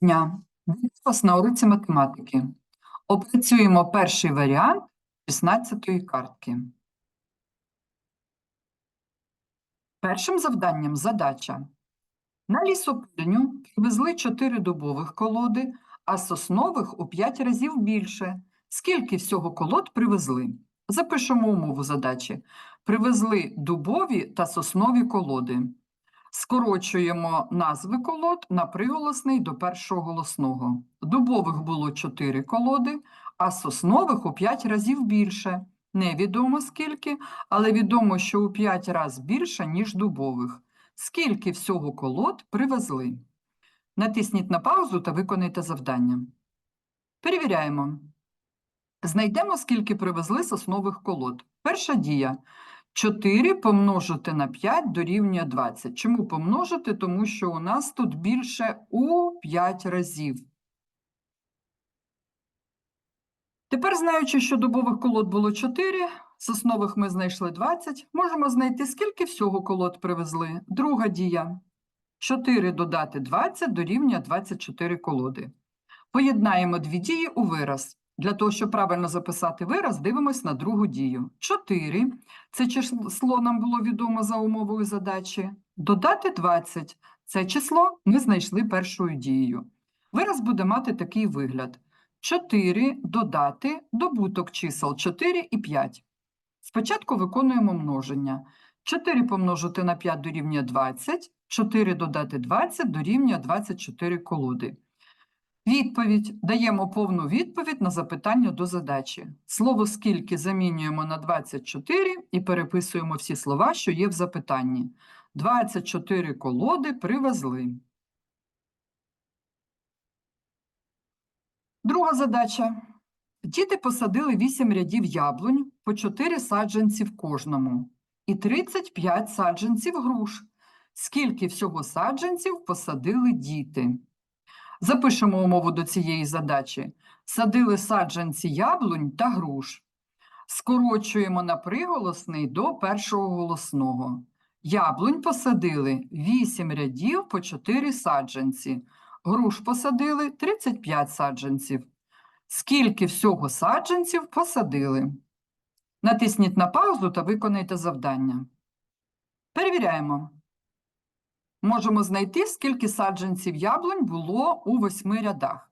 Дня! Вас на уроці математики. Опрацюємо перший варіант 16-ї картки. Першим завданням задача. На лісопильню привезли 4 дубових колоди, а соснових у 5 разів більше. Скільки всього колод привезли? Запишемо умову задачі. Привезли дубові та соснові колоди. Скорочуємо назви колод на приголосний до першого голосного. Дубових було 4 колоди, а соснових у 5 разів більше. Невідомо скільки, але відомо, що у 5 разів більше, ніж дубових. Скільки всього колод привезли? Натисніть на паузу та виконайте завдання. Перевіряємо. Знайдемо, скільки привезли соснових колод. Перша дія. 4 помножити на 5 дорівнює 20. Чому помножити? Тому що у нас тут більше у 5 разів. Тепер, знаючи, що дубових колод було 4, соснових ми знайшли 20, можемо знайти, скільки всього колод привезли. Друга дія. 4 додати 20 дорівнює 24 колоди. Поєднаємо дві дії у вираз. Для того, щоб правильно записати вираз, дивимось на другу дію. 4 – це число нам було відомо за умовою задачі. Додати 20 – це число ми знайшли першою дією. Вираз буде мати такий вигляд. 4 додати добуток чисел 4 і 5. Спочатку виконуємо множення. 4 помножити на 5 дорівнює 20, 4 додати 20 дорівнює 24 колоди. Відповідь. Даємо повну відповідь на запитання до задачі. Слово «скільки» замінюємо на 24 і переписуємо всі слова, що є в запитанні. 24 колоди привезли. Друга задача. Діти посадили 8 рядів яблунь по 4 саджанці в кожному і 35 саджанців груш. Скільки всього саджанців посадили діти? Запишемо умову до цієї задачі. Садили саджанці яблунь та груш. Скорочуємо на приголосний до першого голосного. Яблунь посадили 8 рядів по 4 саджанці. Груш посадили 35 саджанців. Скільки всього саджанців посадили? Натисніть на паузу та виконайте завдання. Перевіряємо. Можемо знайти, скільки саджанців яблунь було у восьми рядах.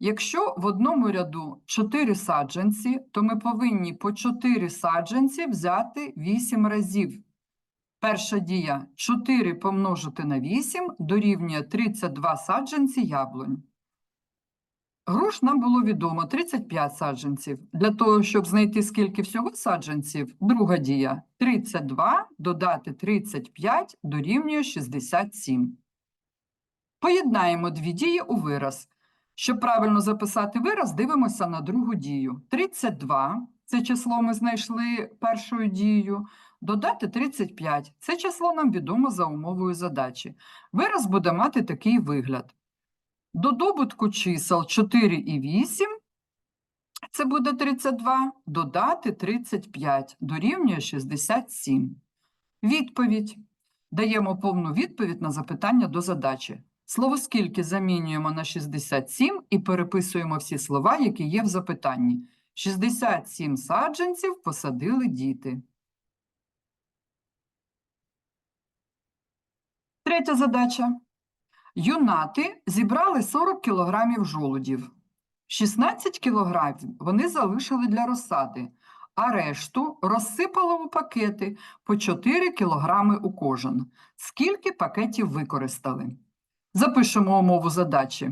Якщо в одному ряду 4 саджанці, то ми повинні по 4 саджанці взяти 8 разів. Перша дія 4 помножити на 8 дорівнює 32 саджанці яблунь. Груш нам було відомо 35 саджанців. Для того, щоб знайти скільки всього саджанців, друга дія 32 додати 35 дорівнює 67. Поєднаємо дві дії у вираз. Щоб правильно записати вираз, дивимося на другу дію. 32 це число ми знайшли першою дією. Додати 35 це число нам відомо за умовою задачі. Вираз буде мати такий вигляд. До добутку чисел 4 і 8, це буде 32, додати 35, дорівнює 67. Відповідь. Даємо повну відповідь на запитання до задачі. Слово «скільки» замінюємо на 67 і переписуємо всі слова, які є в запитанні. 67 саджанців посадили діти. Третя задача. Юнати зібрали 40 кілограмів жолудів. 16 кілограмів вони залишили для розсади, а решту розсипали у пакети по 4 кілограми у кожен. Скільки пакетів використали? Запишемо умову задачі.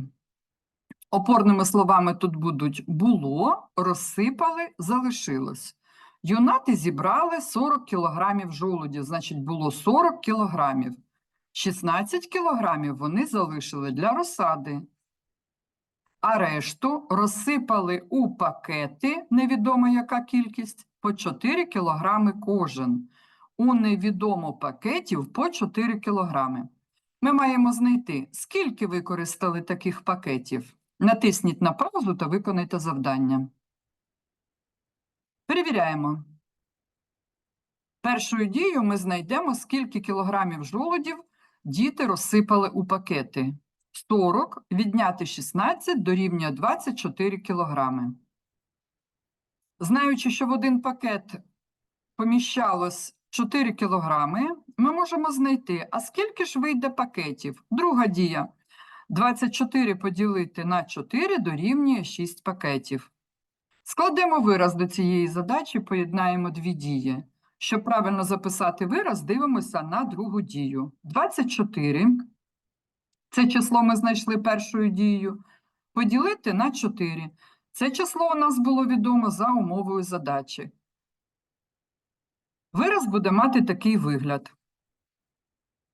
Опорними словами тут будуть було, розсипали, залишилось. Юнати зібрали 40 кілограмів жолудів, значить було 40 кілограмів. 16 кілограмів вони залишили для розсади, а решту розсипали у пакети, невідомо яка кількість, по 4 кілограми кожен. У невідомо пакетів по 4 кілограми. Ми маємо знайти, скільки використали таких пакетів. Натисніть на паузу та виконайте завдання. Перевіряємо. Першою дією ми знайдемо, скільки кілограмів жолудів діти розсипали у пакети. 40 відняти 16 дорівнює 24 кілограми. Знаючи, що в один пакет поміщалось 4 кілограми, ми можемо знайти, а скільки ж вийде пакетів? Друга дія. 24 поділити на 4 дорівнює 6 пакетів. Складемо вираз до цієї задачі, поєднаємо дві дії. Щоб правильно записати вираз, дивимося на другу дію. 24 – це число ми знайшли першою дією. Поділити на 4. Це число у нас було відомо за умовою задачі. Вираз буде мати такий вигляд.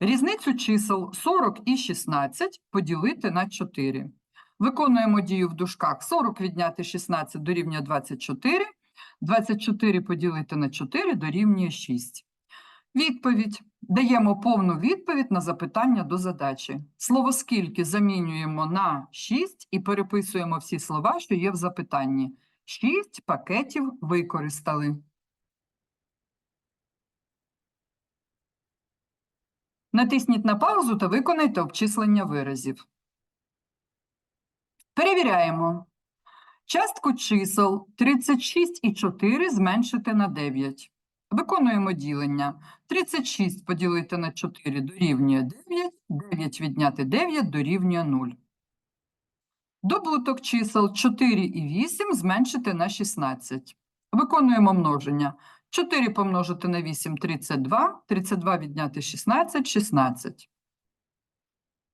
Різницю чисел 40 і 16 поділити на 4. Виконуємо дію в дужках 40 відняти 16 дорівнює 24, 24 поділити на 4 дорівнює 6. Відповідь. Даємо повну відповідь на запитання до задачі. Слово «скільки» замінюємо на 6 і переписуємо всі слова, що є в запитанні. 6 пакетів використали. Натисніть на паузу та виконайте обчислення виразів. Перевіряємо. Частку чисел 36 і 4 зменшити на 9. Виконуємо ділення. 36 поділити на 4 дорівнює 9, 9 відняти 9 дорівнює 0. Добуток чисел 4 і 8 зменшити на 16. Виконуємо множення. 4 помножити на 8 – 32, 32 відняти 16 – 16.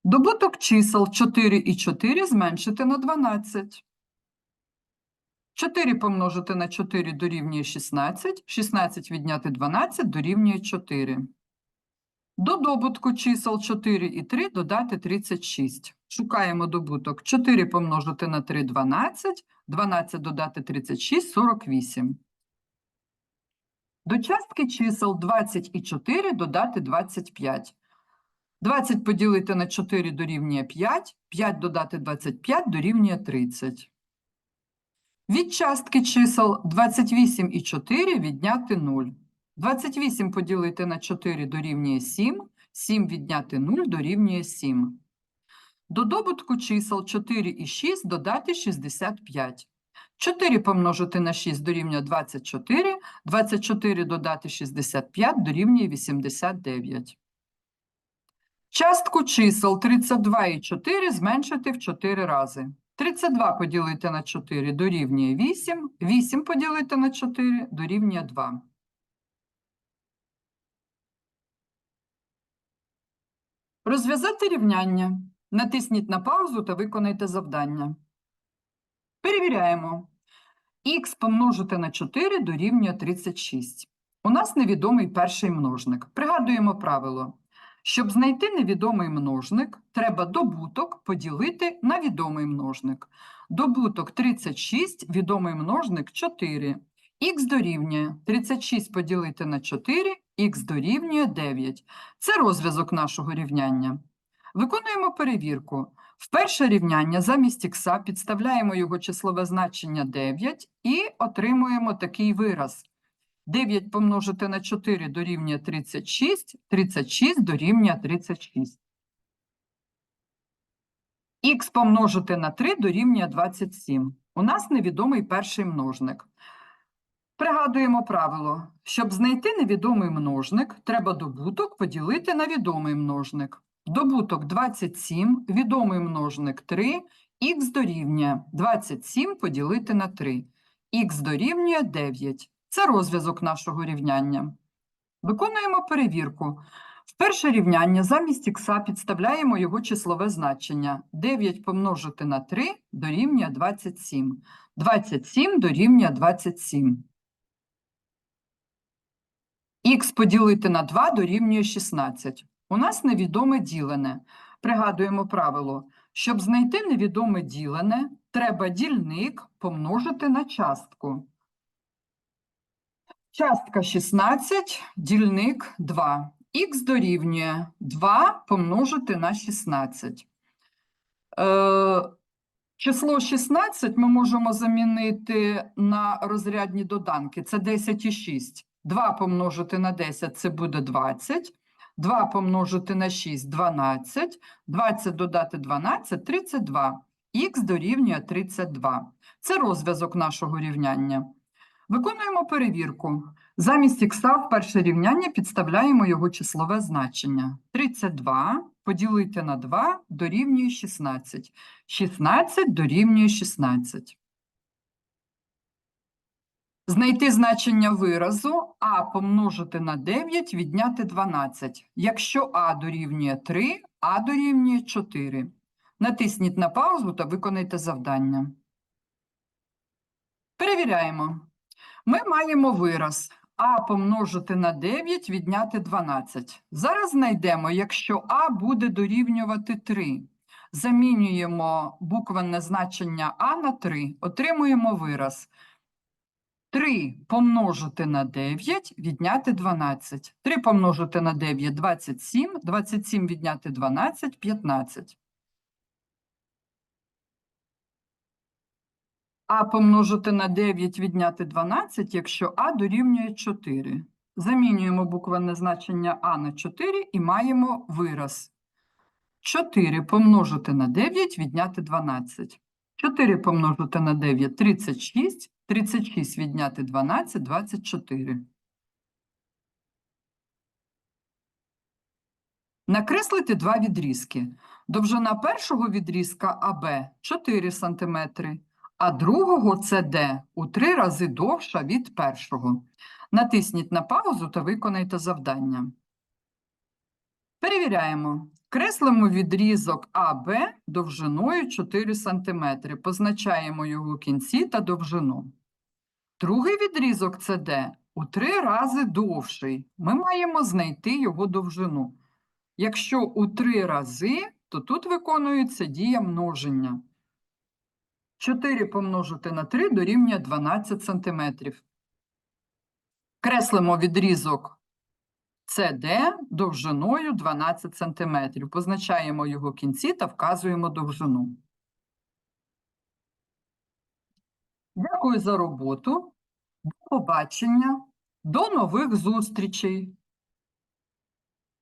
Добуток чисел 4 і 4 зменшити на 12. 4 помножити на 4 дорівнює 16, 16 відняти 12 дорівнює 4. До добутку чисел 4 і 3 додати 36. Шукаємо добуток. 4 помножити на 3 – 12, 12 додати 36 – 48. До частки чисел 20 і 4 додати 25. 20 поділити на 4 дорівнює 5, 5 додати 25 дорівнює 30. Від частки чисел 28 і 4 відняти 0. 28 поділити на 4 дорівнює 7, 7 відняти 0 дорівнює 7. До добутку чисел 4 і 6 додати 65. 4 помножити на 6 дорівнює 24, 24 додати 65 дорівнює 89. Частку чисел 32 і 4 зменшити в 4 рази. 32 поділити на 4 дорівнює 8, 8 поділити на 4 дорівнює 2. Розв'язати рівняння. Натисніть на паузу та виконайте завдання. Перевіряємо. Х помножити на 4 дорівнює 36. У нас невідомий перший множник. Пригадуємо правило. Щоб знайти невідомий множник, треба добуток поділити на відомий множник. Добуток 36, відомий множник 4. Х дорівнює 36 поділити на 4, х дорівнює 9. Це розв'язок нашого рівняння. Виконуємо перевірку. В перше рівняння замість х підставляємо його числове значення 9 і отримуємо такий вираз. 9 помножити на 4 дорівнює 36, 36 дорівнює 36. Х помножити на 3 дорівнює 27. У нас невідомий перший множник. Пригадуємо правило. Щоб знайти невідомий множник, треба добуток поділити на відомий множник. Добуток 27, відомий множник 3, х дорівнює 27 поділити на 3. х дорівнює 9. Це розв'язок нашого рівняння. Виконуємо перевірку. В перше рівняння замість х підставляємо його числове значення. 9 помножити на 3 дорівнює 27. 27 дорівнює 27. Х поділити на 2 дорівнює 16. У нас невідоме ділене. Пригадуємо правило. Щоб знайти невідоме ділене, треба дільник помножити на частку. Частка 16, дільник 2. Х дорівнює 2 помножити на 16. Е, число 16 ми можемо замінити на розрядні доданки. Це 10 і 6. 2 помножити на 10 – це буде 20. 2 помножити на 6 – 12, 20 додати 12 – 32. Х дорівнює 32. Це розв'язок нашого рівняння. Виконуємо перевірку. Замість х в перше рівняння підставляємо його числове значення. 32 поділити на 2 дорівнює 16. 16 дорівнює 16. Знайти значення виразу а помножити на 9 відняти 12. Якщо а дорівнює 3, а дорівнює 4. Натисніть на паузу та виконайте завдання. Перевіряємо. Ми маємо вираз а помножити на 9 відняти 12. Зараз знайдемо, якщо а буде дорівнювати 3. Замінюємо буквенне значення а на 3. Отримуємо вираз 3 помножити на 9 відняти 12. 3 помножити на 9 – 27, 27 відняти 12 – 15. А помножити на 9 відняти 12, якщо А дорівнює 4. Замінюємо буквенне значення А на 4 і маємо вираз. 4 помножити на 9 відняти 12. 4 помножити на 9 – 36, 36 відняти 12 – 24. Накреслити два відрізки. Довжина першого відрізка АБ 4 см, а другого СД у три рази довша від першого. Натисніть на паузу та виконайте завдання. Перевіряємо. Креслимо відрізок АБ довжиною 4 см. Позначаємо його кінці та довжину. Другий відрізок СД у три рази довший. Ми маємо знайти його довжину. Якщо у три рази, то тут виконується дія множення. 4 помножити на 3 дорівнює 12 см. Креслимо відрізок CD довжиною 12 см. Позначаємо його кінці та вказуємо довжину. Дякую за роботу. До побачення. До нових зустрічей.